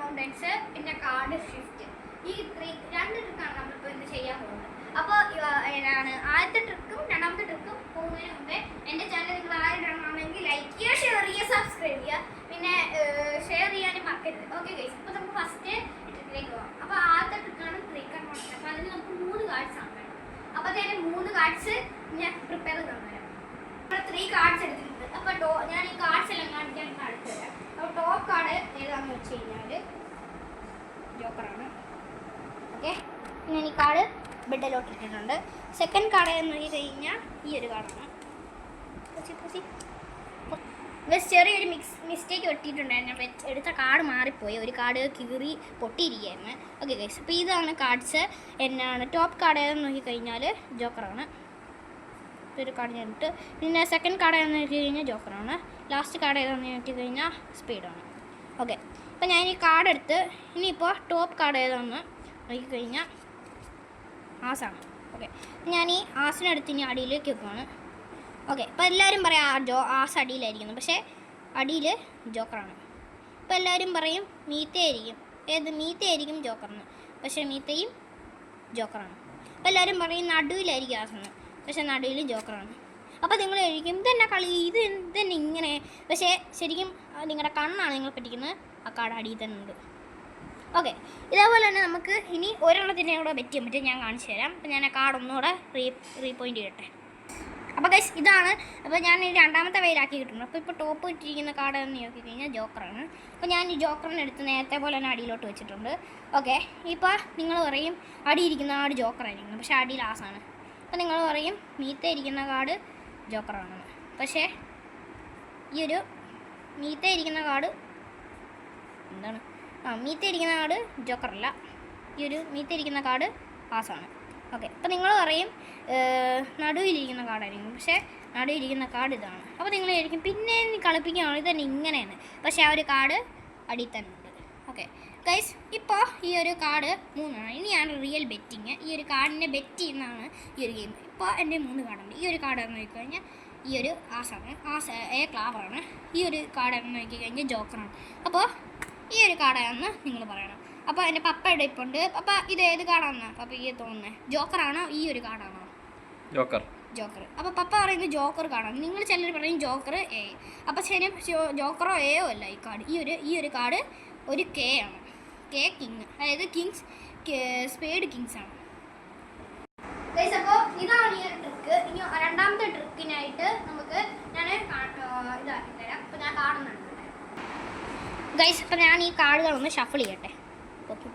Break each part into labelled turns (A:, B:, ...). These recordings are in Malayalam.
A: മൗണ്ടൻസ് പിന്നെ കാർഡ് ഷിഫ്റ്റ് ഈ ത്രീ രണ്ട് ട്രിക്കാണ് നമ്മളിപ്പോൾ ഇന്ന് ചെയ്യാൻ പോകുന്നത്? അപ്പോൾ ഏതാണ്? ആദ്യത്തെ ട്രിക്കും രണ്ടാമത്തെ ട്രിക്കും പോകുന്നതിന് മുമ്പേ എന്റെ ചാനൽ നിങ്ങൾ ആരുടെയാണെങ്കിൽ ലൈക്ക് ചെയ്യുക ഷെയർ ചെയ്യുക സബ്സ്ക്രൈബ് ചെയ്യുക. പിന്നെ ഷെയർ ചെയ്യാനും മറക്കരുത്. ഓക്കെ ഗൈസ് അപ്പോൾ നമുക്ക് ഫസ്റ്റ് ട്രിക്കിലേക്ക് പോകാം അപ്പോൾ ആദ്യത്തെ ട്രിക്കാണ് ത്രീ മൗണ്ടൻ അപ്പോൾ അതിന് നമുക്ക് മൂന്ന് കാർഡ്സ് ആണ് അപ്പോൾ അതിന്റെ മൂന്ന് കാർഡ്സ് ഞാൻ പ്രിപ്പയർ ചെയ്ത് തന്നുതരാം നമ്മൾ ത്രീ കാർഡ്സ് എടുത്തിട്ടുണ്ട്. അപ്പോൾ ഞാൻ ഈ കാർഡ്സ് എല്ലാം കാണിക്കാൻ കാണിച്ചു തരാം. ടോപ്പ് കാർഡ് ഏതാണെന്ന് വെച്ച് കഴിഞ്ഞാൽ ജോക്കറാണ്. ഓക്കെ? പിന്നെ ഈ കാർഡ് ബെഡിലോട്ട് ഇട്ടിട്ടുണ്ട്. സെക്കൻഡ് കാർഡ് എന്ന് നോക്കി കഴിഞ്ഞാൽ ഈ ഒരു കാർഡാണ് ചെറിയൊരു മിക്സ് മിസ്റ്റേക്ക് പറ്റിയിട്ടുണ്ടായിരുന്നു അപ്പോൾ എടുത്ത കാർഡ് മാറിപ്പോയി. ഒരു കാർഡ് കീറി പൊട്ടിയിരിക്കുകയായിരുന്നു. ഓക്കെ ഗൈസ് അപ്പോൾ ഇതാണ് കാർഡ്സ് എന്നാണ്. ടോപ്പ് കാർഡ് ഏതെന്ന് നോക്കിക്കഴിഞ്ഞാൽ ജോക്കറാണ്. ഒരു കാർഡ് ഇട്ട് പിന്നെ സെക്കൻഡ് കാർഡ് ഏതാണെന്ന് നോക്കി കഴിഞ്ഞാൽ ജോക്കറാണ്. ലാസ്റ്റ് കാർഡ് ഏതാണെന്ന് നോക്കി കഴിഞ്ഞാൽ സ്പീഡാണ്. ഓക്കെ അപ്പോൾ ഞാൻ ഈ കാർഡ് എടുത്ത് ഇനിയിപ്പോൾ ടോപ്പ് കാർഡ് ഏതാണെന്ന് നോക്കിക്കഴിഞ്ഞാൽ ആസാണ്. ഓക്കെ ഞാൻ ഈ ആസിനെടുത്ത് ഇനി അടിയിലേക്ക് വെക്കുവാണ്. ഓക്കെ അപ്പോൾ എല്ലാവരും പറയാം ആ ജോ ആസ് അടിയിലായിരിക്കുന്നു. പക്ഷേ അടിയിൽ ജോക്കറാണ്. അപ്പോൾ എല്ലാവരും പറയും മീത്തയായിരിക്കും. ഏത് മീത്തയായിരിക്കും ജോക്കറിന്. പക്ഷേ മീത്തയും ജോക്കറാണ്. അപ്പോൾ എല്ലാവരും പറയും നടുവിലായിരിക്കും ആസെന്ന് പക്ഷേ നടുവിൽ ജോക്കറാണ്. അപ്പോൾ നിങ്ങൾ കഴിക്കും ഇതെന്നെ കളി? ഇത് ഇതന്നെ ഇങ്ങനെ? പക്ഷേ ശരിക്കും നിങ്ങളുടെ കണ്ണാണ് നിങ്ങൾ പറ്റിക്കുന്നത്. ആ കാട് അടിയിൽ തന്നെ ഉണ്ട്. ഓക്കെ. ഇതേപോലെ തന്നെ നമുക്ക് ഇനി ഒരെണ്ണത്തിനെ കൂടെ ബെറ്റ് ചെയ്യാൻ പറ്റും ഞാൻ കാണിച്ചു തരാം. അപ്പം ഞാൻ ആ കാർഡ് ഒന്നുകൂടെ റീ റീപോയിന്റ് ചെയ്യട്ടെ. അപ്പോൾ ഗൈസ് ഇതാണ്. അപ്പോൾ ഞാൻ ഈ രണ്ടാമത്തെ വെയിലാക്കി കിട്ടുന്നു. അപ്പോൾ ഇപ്പോൾ ടോപ്പ് ഇട്ടിരിക്കുന്ന കാർഡ് എന്ന് നോക്കി കഴിഞ്ഞാൽ ജോക്കറാണ്. അപ്പോൾ ഞാൻ ഈ ജോക്കറിനെ എടുത്ത് നേരത്തെ പോലെ തന്നെ അടിയിലോട്ട് വെച്ചിട്ടുണ്ട്. ഓക്കെ. ഇപ്പോൾ നിങ്ങൾ പറയും അടിയിരിക്കുന്ന ആട് ജോക്കറായിരിക്കും. പക്ഷേ അടി ലാസാണ്. അപ്പോൾ നിങ്ങൾ പറയും മീത്ത ഇരിക്കുന്ന കാർഡ് ജോക്കറാണെന്ന് പക്ഷേ ഈ ഒരു മീത്ത ഇരിക്കുന്ന കാർഡ് എന്താണ്? ആ മീത്ത ഇരിക്കുന്ന കാർഡ് ജോക്കറല്ല. ഈ ഒരു മീത്ത ഇരിക്കുന്ന കാർഡ് പാസ്സാണ് ഓക്കെ അപ്പം നിങ്ങൾ പറയും നടുവിലിരിക്കുന്ന കാർഡായിരിക്കും പക്ഷേ നടുവിലിരിക്കുന്ന കാർഡ് ഇതാണ്. അപ്പോൾ നിങ്ങൾ ആയിരിക്കും പിന്നെ കളിപ്പിക്കുകയാണെങ്കിൽ തന്നെ ഇങ്ങനെയാണ്. പക്ഷേ ആ ഒരു കാർഡ് അടിയിൽ തന്നെ ഉണ്ട് ഓക്കെ ഗൈസ് ഇപ്പോൾ ഈ ഒരു കാർഡ് മൂന്നാണ്. ഇനിയാണ് റിയൽ ബെറ്റിങ് ഈ ഒരു കാർഡിനെ ബെറ്റ് ചെയ്യുന്നതാണ് ഈ ഒരു ഗെയിം ഇപ്പോൾ എന്റെ മൂന്ന് കാർഡുണ്ട് ഈ ഒരു കാർഡ് എന്ന് നോക്കിക്കഴിഞ്ഞാൽ ഈ ഒരു ആസാണ്. ആസ് എ ക്ലാവറാണ് ഈ ഒരു കാർഡ് എന്ന് നോക്കിക്കഴിഞ്ഞാൽ ജോക്കറാണ് അപ്പോൾ ഈ ഒരു കാർഡാണെന്ന് നിങ്ങൾ പറയണം. അപ്പോൾ എന്റെ പപ്പയുടെ ഇപ്പോൾ ഉണ്ട്. പപ്പ ഇത് ഏത് കാർഡാണെന്ന് പപ്പ ഈ തോന്നുന്നത് ജോക്കറാണോ ഈ ഒരു കാർഡാണോ
B: ജോക്കർ
A: ജോക്കർ അപ്പോൾ പപ്പ പറയുന്നത് ജോക്കർ കാണാം നിങ്ങൾ ചിലർ പറയും ജോക്കർ എ അപ്പോൾ ശരി ജോക്കറോ എയോ അല്ല ഈ കാർഡ് ഈ ഒരു ഈ ഒരു കാർഡ് ഒരു കെ ആണ്. കെ കിങ് അതായത് കിങ്സ് സ്പേഡ് കിങ്സ് ആണ്. അപ്പോൾ ഇതാണ് ഈ ഒരു ട്രിക്ക് ഇനി രണ്ടാമത്തെ ട്രിക്കിനായിട്ട് നമുക്ക് ഞാൻ ഇതാക്കി തരാം. അപ്പോൾ ഞാൻ കാണുന്നുണ്ട് ഗൈസ് അപ്പം ഞാൻ ഈ കാർഡുകളൊന്ന് ഷഫിൾ ചെയ്യട്ടെ? പൊക്കി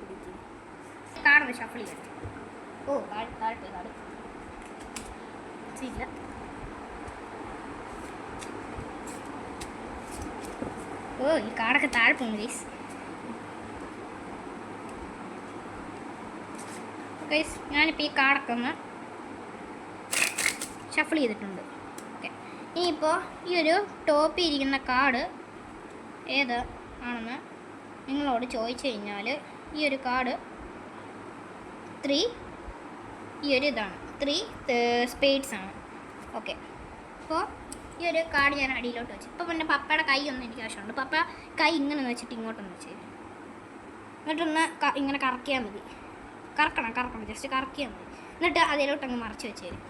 A: കാർഡൊന്ന് ഷഫിൾ ചെയ്യട്ടെ? ഓ താഴെ താഴെ. കാർഡ് ഇല്ല ഓ ഈ കാടൊക്കെ താഴെ പോകുന്നു ഗൈസ് ഗൈസ് ഞാനിപ്പോൾ ഈ കാടൊക്കെ ഒന്ന് ഷഫിൾ ചെയ്തിട്ടുണ്ട്. ഓക്കെ ഇനിയിപ്പോൾ ഈ ഒരു ടോപ്പ് ഇരിക്കുന്ന കാർഡ് ഏത് ആണെന്ന് നിങ്ങളോട് ചോദിച്ചു കഴിഞ്ഞാൽ ഈ ഒരു കാർഡ് ത്രീ ഈ ഒരു ഇതാണ്. ത്രീ സ്പേഡ്സ് ആണ്. ഓക്കെ അപ്പോൾ ഈ ഒരു കാർഡ് ഞാൻ അടിയിലോട്ട് വെച്ചു. ഇപ്പോൾ പിന്നെ പപ്പയുടെ കൈ ഒന്നും എനിക്ക് ആവശ്യമുണ്ട്. പപ്പ കൈ ഇങ്ങനെ വെച്ചിട്ട് ഇങ്ങോട്ടൊന്ന് വെച്ച്. എന്നിട്ടൊന്ന് ഇങ്ങനെ കറക്കിയാൽ മതി. കറക്കണം കറക്കണം. ജസ്റ്റ് കറക്കിയാൽ മതി. എന്നിട്ട് അതിലോട്ട് അങ്ങ് മറച്ച് വെച്ച് തരും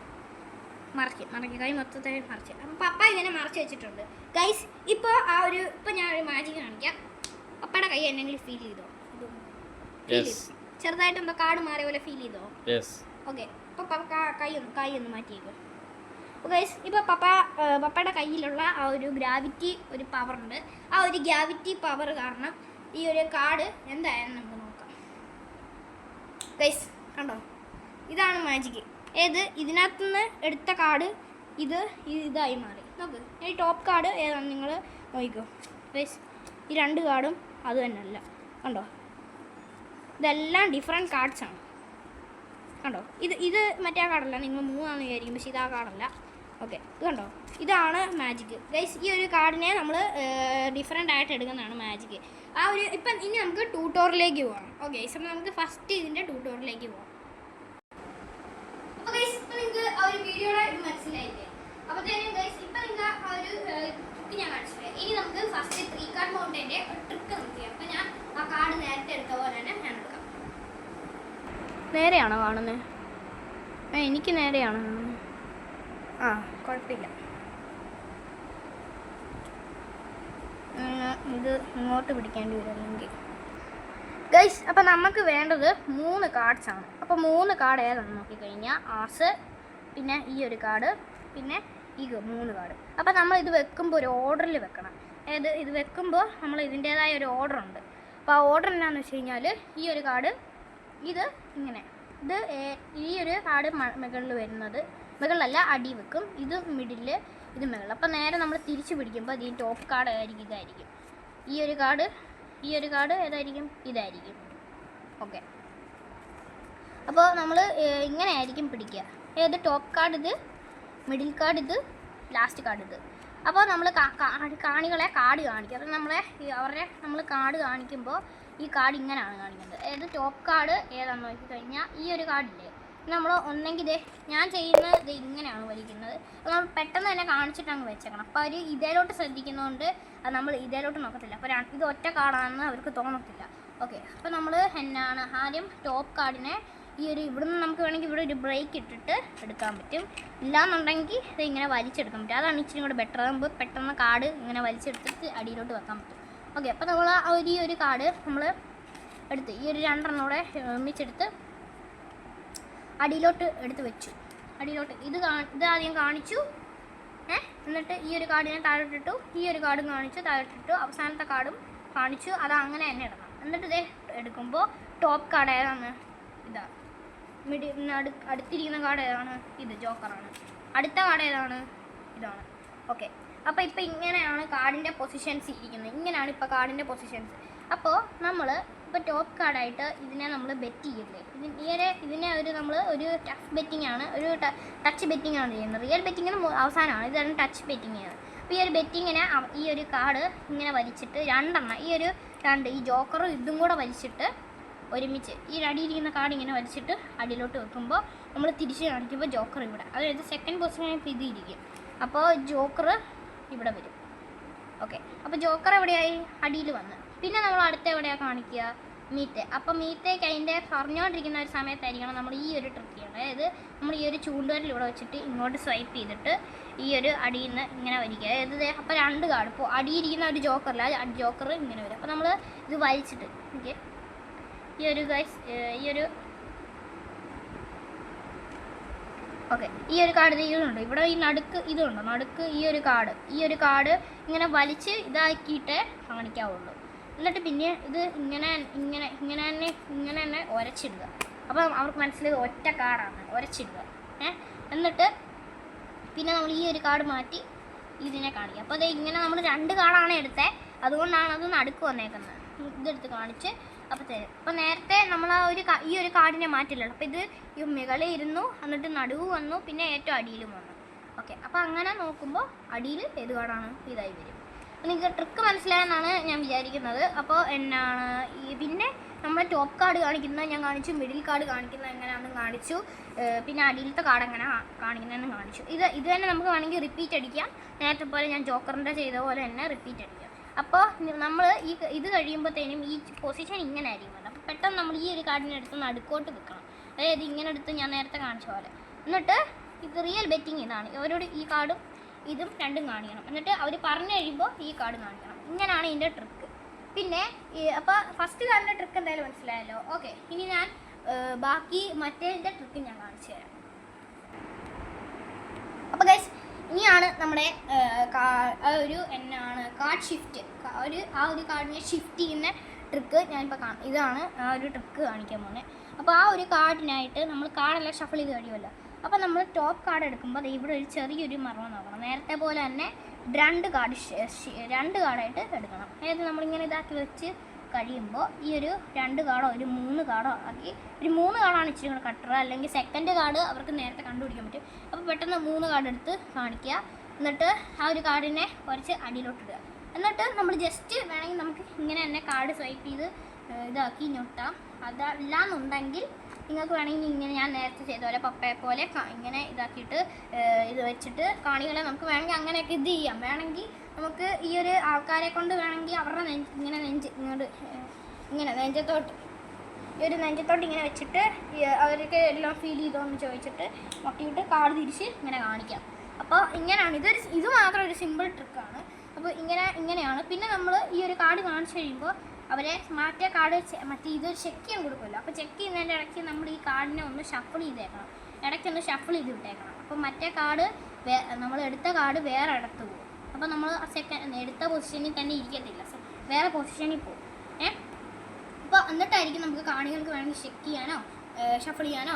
A: മറച്ച് മറക്കി കൈ മൊത്തത്തിൽ മറച്ച്. അപ്പം പപ്പ ഇങ്ങനെ മറച്ച് വെച്ചിട്ടുണ്ട്. ഗൈസ് ഇപ്പോൾ ആ ഒരു ഇപ്പം ഞാൻ ഒരു മാജിക് കാണിക്കാം. പപ്പയുടെ കൈ എന്നെങ്കിലും ഫീൽ ചെയ്തോ? ചെറുതായിട്ട് എന്തോ കാട് മാറിയ പോലെ ഫീൽ ചെയ്തോ? ഓക്കെ പപ്പ കൈ ഒന്ന് കൈ ഒന്ന് മാറ്റിയേക്കും. ഗൈസ് ഇപ്പോൾ പപ്പ പപ്പയുടെ കയ്യിലുള്ള ആ ഒരു ഗ്രാവിറ്റി ഒരു പവർ ഉണ്ട്. ആ ഒരു ഗ്രാവിറ്റി പവർ കാരണം ഈ ഒരു കാർഡ് എന്തായാലും നമുക്ക് ഗൈസ് കണ്ടോ? ഇതാണ് മാജിക് ഏത്? ഇതിനകത്തുനിന്ന് എടുത്ത കാർഡ് ഇത് ഇതായി മാറി. നോക്ക് ഈ ടോപ്പ് കാർഡ് ഏതാണ് നിങ്ങൾ നോക്കിക്കോ. ഗൈസ് ഈ രണ്ട് കാർഡും അത് തന്നെയല്ല. കണ്ടോ? ഇതെല്ലാം ഡിഫറെന്റ് കാർഡ്സാണ് കണ്ടോ? ഇത് ഇത് മറ്റേ ആ കാർഡല്ല നിങ്ങൾ മൂന്നാണെന്ന് വിചാരിക്കും പക്ഷേ ഇതാ കാർഡല്ല ഓക്കെ ഇത് കണ്ടോ ഇതാണ് മാജിക് ഗൈസ് ഈ ഒരു കാർഡിനെ നമ്മൾ ഡിഫറെന്റ് ആയിട്ട് എടുക്കുന്നതാണ് മാജിക് ആ ഒരു ഇപ്പം ഇനി നമുക്ക് ട്യൂട്ടോറിലേക്ക് പോകാം ഓക്കെ അപ്പം നമുക്ക് ഫസ്റ്റ് ഇതിന്റെ ട്യൂട്ടോറിലേക്ക് പോകാം ഓക്കെ ഇപ്പം നിങ്ങൾക്ക് ആ ഒരു വീഡിയോയുടെ മനസ്സിലായില്ലേ? അപ്പോഴത്തേനും ഗൈസ് ഇപ്പം നിങ്ങൾക്ക് ആ ഒരു ട്രിക്ക് ഞാൻ കാണിച്ചില്ലേ ഇനി നമുക്ക് ഫസ്റ്റ് ത്രീ കാർഡ് മൗണ്ടന്റെ ട്രിക്ക് നമുക്ക് ചെയ്യാം. അപ്പം ഞാൻ ആ കാർഡ് നേരത്തെ എടുത്ത പോലെ തന്നെ ഞാൻ എടുക്കാം. നേരെയാണോ കാണുന്നത് എനിക്ക് നേരെയാണോ? ആ കുഴപ്പമില്ല ഇത് ഇങ്ങോട്ട് പിടിക്കേണ്ടി വരും അല്ലെങ്കിൽ ഗൈസ് അപ്പം നമുക്ക് വേണ്ടത് മൂന്ന് കാർഡ്സ് ആണ്. അപ്പോൾ മൂന്ന് കാർഡ് ഏതാണെന്ന് നോക്കിക്കഴിഞ്ഞാൽ ആസ് പിന്നെ ഈ ഒരു കാർഡ് പിന്നെ ഈ മൂന്ന് കാർഡ് അപ്പോൾ നമ്മൾ ഇത് വെക്കുമ്പോൾ ഒരു ഓർഡറിൽ വെക്കണം. അതായത് ഇത് വെക്കുമ്പോൾ നമ്മൾ ഇതിന്റേതായ ഒരു ഓർഡർ ഉണ്ട്. അപ്പോൾ ആ ഓർഡർ എന്താണെന്ന് വെച്ച് കഴിഞ്ഞാൽ ഈ ഒരു കാർഡ് ഇത് ഇങ്ങനെ. ഇത് ഈ ഒരു കാർഡ് മുകളിൽ വരുന്നത് മുകളിലല്ല അടി വെക്കും. ഇത് മിഡിൽ ഇത് മുകളിൽ അപ്പോൾ നേരെ നമ്മൾ തിരിച്ച് പിടിക്കുമ്പോൾ ഈ ടോപ്പ് കാർഡ് ആയിരിക്കും ഇതായിരിക്കും. ഈ ഒരു കാർഡ് ഈ ഒരു കാർഡ് ഏതായിരിക്കും? ഇതായിരിക്കും. ഓക്കെ അപ്പോൾ നമ്മൾ ഇങ്ങനെ ആയിരിക്കും പിടിക്കുക. ഏത് ടോപ്പ് കാർഡ് ഇത്? മിഡിൽ കാർഡ് ഇത്? ലാസ്റ്റ് കാർഡ് ഇത്. അപ്പോൾ നമ്മൾ കാണികളെ കാർഡ് കാണിക്കും. അപ്പോൾ നമ്മളെ അവരുടെ നമ്മൾ കാർഡ് കാണിക്കുമ്പോൾ ഈ കാർഡ് ഇങ്ങനെയാണ് കാണിക്കുന്നത്. ഏത് ടോപ്പ് കാർഡ് ഏതാണെന്ന് നോക്കിക്കഴിഞ്ഞാൽ ഈ ഒരു കാർഡില്ലേ നമ്മൾ ഒന്നെങ്കിൽ ഇത് ഞാൻ ചെയ്യുന്നത് ഇങ്ങനെയാണ് വലിക്കുന്നത് അപ്പോൾ നമ്മൾ പെട്ടെന്ന് തന്നെ കാണിച്ചിട്ട് അങ്ങ് വെച്ചേക്കണം. അപ്പോൾ അവർ ഇതേലോട്ട് ശ്രദ്ധിക്കുന്നതുകൊണ്ട് അത് നമ്മൾ ഇതേലോട്ട് നോക്കത്തില്ല. അപ്പോൾ ഇത് ഒറ്റ കാർഡാണെന്ന് അവർക്ക് തോന്നത്തില്ല. ഓക്കെ. അപ്പോൾ നമ്മൾ എന്നാണ് ആദ്യം ടോപ്പ് കാർഡിനെ ഈ ഒരു ഇവിടുന്ന് നമുക്ക് വേണമെങ്കിൽ ഇവിടെ ഒരു ബ്രേക്ക് ഇട്ടിട്ട് എടുക്കാൻ പറ്റും. ഇല്ലാന്നുണ്ടെങ്കിൽ ഇത് ഇങ്ങനെ വലിച്ചെടുക്കാൻ പറ്റും. അതാണ് ഇച്ചിരി കൂടെ ബെറ്റർ ആകുമ്പോൾ പെട്ടെന്ന് കാർഡ് ഇങ്ങനെ വലിച്ചെടുത്തിട്ട് അടിയിലോട്ട് വെക്കാൻ പറ്റും. ഓക്കെ. അപ്പോൾ നമ്മൾ ഈ ഒരു കാർഡ് നമ്മൾ എടുത്ത് ഈ ഒരു രണ്ടെണ്ണം കൂടെ ഒന്നിച്ചെടുത്ത് അടിയിലോട്ട് എടുത്ത് വെച്ചു. അടിയിലോട്ട്. ഇത് ഇത് ആദ്യം കാണിച്ചു. എന്നിട്ട് ഈ ഒരു കാർഡ് ഞാൻ താഴോട്ടിട്ടു. ഈ ഒരു കാർഡും കാണിച്ചു താഴോട്ടിട്ടു. അവസാനത്തെ കാർഡും കാണിച്ചു. അത് അങ്ങനെ തന്നെ ഇടണം. എന്നിട്ട് ഇതേ എടുക്കുമ്പോൾ ടോപ്പ് കാർഡ് ഏതാണ്? ഇതാ. മിഡി അടു അടുത്തിരിക്കുന്ന കാർഡ് ഏതാണ്? ഇത് ജോക്കറാണ് അടുത്ത കാർഡ് ഏതാണ്? ഇതാണ്. ഓക്കെ അപ്പോൾ ഇപ്പോൾ ഇങ്ങനെയാണ് കാർഡിന്റെ പൊസിഷൻസ് ഇരിക്കുന്നത്. ഇങ്ങനെയാണ് ഇപ്പോൾ കാർഡിന്റെ പൊസിഷൻസ് അപ്പോൾ നമ്മൾ ഇപ്പോൾ ടോപ്പ് കാർഡായിട്ട് ഇതിനെ നമ്മൾ ബെറ്റ് ചെയ്യില്ലേ? ഈയൊരു ഇതിനെ ഒരു നമ്മൾ ഒരു ടഫ് ബെറ്റിംഗ് ആണ് ഒരു ടച്ച് ബെറ്റിംഗ് ആണ് ചെയ്യുന്നത്. റിയൽ ബെറ്റിങ്ങിന് അവസാനമാണ്. ഇതാണ് ടച്ച് ബെറ്റിംഗ് ആണ്. അപ്പോൾ ഈ ഒരു ബെറ്റിങ്ങിനെ ഈ ഒരു കാർഡ് ഇങ്ങനെ വലിച്ചിട്ട് രണ്ടെണ്ണം ഈ ഒരു രണ്ട് ഈ ജോക്കറും ഇതും കൂടെ വലിച്ചിട്ട് ഒരുമിച്ച് ഈ അടിയിരിക്കുന്ന കാർഡ് ഇങ്ങനെ വലിച്ചിട്ട് അടിയിലോട്ട് വെക്കുമ്പോൾ നമ്മൾ തിരിച്ച് കാണിക്കുമ്പോൾ ജോക്കർ ഇവിടെ. അതായത് സെക്കൻഡ് പൊസിഷനെ ഇത് ഇരിക്കും അപ്പോൾ ജോക്കർ ഇവിടെ വരും. ഓക്കെ അപ്പോൾ ജോക്കർ എവിടെയായി? അടിയിൽ വന്ന്. പിന്നെ നമ്മൾ അടുത്ത എവിടെയാണ് കാണിക്കുക? മീത്തെ അപ്പോൾ മീത്തേക്ക് അതിന്റെ പറഞ്ഞുകൊണ്ടിരിക്കുന്ന ഒരു സമയത്തായിരിക്കണം നമ്മൾ ഈ ഒരു ട്രിക്ക് ചെയ്യണം അതായത് നമ്മൾ ഈ ഒരു ചൂണ്ടുവരൽ വെച്ചിട്ട് ഇങ്ങോട്ട് സ്വൈപ്പ് ചെയ്തിട്ട് ഈ ഒരു അടിയിൽ നിന്ന് ഇങ്ങനെ വരിക്കുക അതായത് അപ്പോൾ രണ്ട് കാർഡ് ഇപ്പോൾ അടിയിരിക്കുന്ന ഒരു ജോക്കറില്ല ജോക്കർ ഇങ്ങനെ വരും. അപ്പോൾ നമ്മൾ ഇത് വലിച്ചിട്ട് ഓക്കെ ഈ ഒരു ഗൈസ് ഈ ഒരു ഓക്കെ ഈ ഒരു കാർഡ് ഇതുണ്ട്. ഇവിടെ ഈ നടുക്ക് ഇതുണ്ടോ. നടുക്ക് ഈ ഒരു കാർഡ് ഈ ഒരു കാർഡ് ഇങ്ങനെ വലിച്ച് ഇതാക്കിയിട്ടേ കാണിക്കാവുള്ളൂ. എന്നിട്ട് പിന്നെ ഇത് ഇങ്ങനെ ഇങ്ങനെ ഇങ്ങനെ തന്നെ ഇങ്ങനെ തന്നെ ഒരച്ചിടുക. അപ്പോൾ അവർക്ക് മനസ്സിലായത് ഒറ്റ കാർഡാണ് ഒരച്ചിടുക. ഏ? എന്നിട്ട് പിന്നെ നമ്മൾ ഈ ഒരു കാർഡ് മാറ്റി ഇതിനെ കാണിക്കുക. അപ്പോൾ അത് ഇങ്ങനെ നമ്മൾ രണ്ട് കാർഡാണ് എടുത്തത് അതുകൊണ്ടാണ് അത് നടുക്ക് വന്നേക്കുന്നത്. ഇതെടുത്ത് കാണിച്ച് അപ്പോൾ തരും. അപ്പോൾ നേരത്തെ നമ്മൾ ആ ഒരു ഈ ഒരു കാർഡിനെ മാറ്റില്ലല്ലോ. അപ്പോൾ ഇത് ഈ മുകളിൽ ഇരുന്നു എന്നിട്ട് നടുവ് വന്നു പിന്നെ ഏറ്റവും അടിയിലും വന്നു. ഓക്കെ. അപ്പോൾ അങ്ങനെ നോക്കുമ്പോൾ അടിയിൽ ഏത് കാർഡാണ്? ഇതായി വരും. നിങ്ങൾക്ക് ട്രിക്ക് മനസ്സിലായെന്നാണ് ഞാൻ വിചാരിക്കുന്നത്. അപ്പോൾ എന്നാണ് പിന്നെ നമ്മൾ ടോപ്പ് കാർഡ് കാണിക്കുന്നത് ഞാൻ കാണിച്ചു മിഡിൽ കാർഡ് കാണിക്കുന്നത് എങ്ങനെയാണെന്ന് കാണിച്ചു. പിന്നെ അടിയിലത്തെ കാർഡ് എങ്ങനെ കാണിക്കുന്നതെന്ന് കാണിച്ചു. ഇത് ഇത് തന്നെ നമുക്ക് വേണമെങ്കിൽ റിപ്പീറ്റ് അടിക്കാം. നേരത്തെ പോലെ ഞാൻ ജോക്കറിന്റെ ചെയ്ത പോലെ തന്നെ റിപ്പീറ്റ് അടിക്കാം. അപ്പോൾ നമ്മൾ ഈ ഇത് കഴിയുമ്പോഴത്തേനും ഈ പൊസിഷൻ ഇങ്ങനെ ആയിരിക്കും അപ്പോൾ പെട്ടെന്ന് നമ്മൾ ഈ ഒരു കാർഡിനെ എടുത്ത് നടുക്കോട്ട് വെക്കണം. അതായത് ഇങ്ങനെ എടുത്ത് ഞാൻ നേരത്തെ കാണിച്ച പോലെ. എന്നിട്ട് ഇത് റിയൽ ബെറ്റിംഗ് ഇതാണ്. അവരോട് ഈ കാർഡും ഇതും രണ്ടും കാണിക്കണം. എന്നിട്ട് അവർ പറഞ്ഞു കഴിയുമ്പോൾ ഈ കാർഡ് കാണിക്കണം. ഇങ്ങനെയാണ് ഇതിന്റെ ട്രിക്ക് പിന്നെ അപ്പോൾ ഫസ്റ്റ് കാർഡിന്റെ ട്രിക്ക് എന്തായാലും മനസ്സിലായല്ലോ. ഓക്കെ ഇനി ഞാൻ ബാക്കി മറ്റേതിന്റെ ട്രിക്ക് ഞാൻ കാണിച്ചു തരാം. അപ്പോൾ ഗൈസ് ഇനിയാണ് നമ്മുടെ ഒരു എന്നാണ് കാർഡ് ഷിഫ്റ്റ് ഒരു ആ ഒരു കാർഡിനെ ഷിഫ്റ്റ് ചെയ്യുന്ന ട്രിക്ക് ഞാനിപ്പോൾ കാണാം ഇതാണ് ആ ഒരു ട്രിക്ക് കാണിക്കാൻ പോകുന്നത് അപ്പോൾ ആ ഒരു കാർഡിനായിട്ട് നമ്മൾ കാർഡെല്ലാം ഷഫിൾ ചെയ്ത് കഴിയുമല്ലോ. അപ്പോൾ നമ്മൾ ടോപ്പ് കാർഡ് എടുക്കുമ്പോൾ ഇവിടെ ഒരു ചെറിയൊരു മറവ് നോക്കണം. നേരത്തെ പോലെ തന്നെ രണ്ട് കാർഡ് രണ്ട് കാർഡായിട്ട് എടുക്കണം. അതായത് നമ്മളിങ്ങനെ ഇതാക്കി വെച്ച് കഴിയുമ്പോൾ ഈ ഒരു രണ്ട് കാർഡോ ഒരു മൂന്ന് കാർഡോ ആക്കി ഒരു മൂന്ന് കാർഡാണ് ഇച്ചിരി കൂടെ കട്ടർ അല്ലെങ്കിൽ സെക്കൻഡ് കാർഡ് അവർക്ക് നേരത്തെ കണ്ടുപിടിക്കാൻ പറ്റും. അപ്പോൾ പെട്ടെന്ന് മൂന്ന് കാർഡ് എടുത്ത് കാണിക്കുക. എന്നിട്ട് ആ ഒരു കാർഡിനെ കുറച്ച് അടിയിലോട്ടിടുക എന്നിട്ട് നമ്മൾ ജസ്റ്റ് വേണമെങ്കിൽ നമുക്ക് ഇങ്ങനെ തന്നെ കാർഡ് സ്വൈപ്പ് ചെയ്ത് ഇതാക്കി ഞൊട്ടാം. അതല്ലാന്നുണ്ടെങ്കിൽ നിങ്ങൾക്ക് വേണമെങ്കിൽ ഇങ്ങനെ ഞാൻ നേരത്തെ ചെയ്ത പോലെ പപ്പയെ പോലെ ഇങ്ങനെ ഇതാക്കിയിട്ട് ഇത് വെച്ചിട്ട് കാണികളെ നമുക്ക് വേണമെങ്കിൽ അങ്ങനെയൊക്കെ ഇത് ചെയ്യാം. വേണമെങ്കിൽ നമുക്ക് ഈ ഒരു ആൾക്കാരെ കൊണ്ട് വേണമെങ്കിൽ അവരുടെ നെഞ്ച് ഇങ്ങനെ നെഞ്ച് ഇങ്ങോട്ട് ഇങ്ങനെ നെഞ്ചത്തോട്ട് ഈ ഒരു നെഞ്ചത്തോട്ട് ഇങ്ങനെ വെച്ചിട്ട് അവർക്ക് എല്ലാം ഫീൽ ചെയ്തോ എന്ന് ചോദിച്ചിട്ട് മുട്ടിയിട്ട് കാട് തിരിച്ച് ഇങ്ങനെ കാണിക്കാം. അപ്പോൾ ഇങ്ങനെയാണ്. ഇതൊരു ഇത് മാത്രം ഒരു സിമ്പിൾ ട്രിക്കാണ് അപ്പോൾ ഇങ്ങനെ ഇങ്ങനെയാണ്. പിന്നെ നമ്മൾ ഈ ഒരു കാർഡ് കാണിച്ചു കഴിയുമ്പോൾ അവരെ സ്മാർട്ട് കാർഡ് മറ്റേ ഇതൊരു ചെക്ക് ചെയ്യാൻ കൊടുക്കുമല്ലോ. അപ്പോൾ ചെക്ക് ചെയ്യുന്നതിന്റെ ഇടയ്ക്ക് നമ്മൾ ഈ കാർഡിനെ ഒന്ന് ഷഫിൾ ചെയ്തേക്കണം. ഇടയ്ക്കൊന്ന് ഷഫിൾ ചെയ്ത് വിട്ടേക്കണം അപ്പോൾ മറ്റേ കാർഡ് നമ്മൾ എടുത്ത കാർഡ് വേറെ ഇടത്ത് പോകും. അപ്പോൾ നമ്മൾ സെക്കൻഡ് എടുത്ത പൊസിഷനിൽ തന്നെ ഇരിക്കത്തില്ല. വേറെ പൊസിഷനിൽ പോകും. ഏ? അപ്പോൾ എന്നിട്ടായിരിക്കും നമുക്ക് കാണികൾക്ക് വേണമെങ്കിൽ ചെക്ക് ചെയ്യാനോ? ഷഫിൾ ചെയ്യാനോ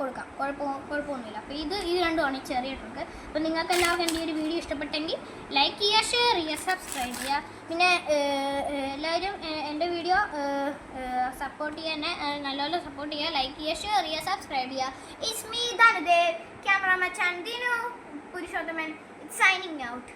A: കൊടുക്കാം. കുഴപ്പം കുഴപ്പമൊന്നുമില്ല. അപ്പോൾ ഇത് ഇത് രണ്ടുമാണ് ഈ ചെറിയ ട്രിക്ക് അപ്പോൾ നിങ്ങൾക്ക് എല്ലാവർക്കും എന്റെ ഒരു വീഡിയോ ഇഷ്ടപ്പെട്ടെങ്കിൽ ലൈക്ക് ചെയ്യുക ഷെയർ ചെയ്യുക സബ്സ്ക്രൈബ് ചെയ്യുക. പിന്നെ എല്ലാവരും എന്റെ വീഡിയോ സപ്പോർട്ട് ചെയ്യാൻ നല്ലപോലെ സപ്പോർട്ട് ചെയ്യുക ലൈക്ക് ചെയ്യുക ഷെയർ ചെയ്യുക സബ്സ്ക്രൈബ് ചെയ്യുക. ഇറ്റ്സ് മീ ക്യാമറ ക്യാമറമാൻ ചന്ദിനു പുരുഷോത്തമൻ സൈനിങ് ഔട്ട്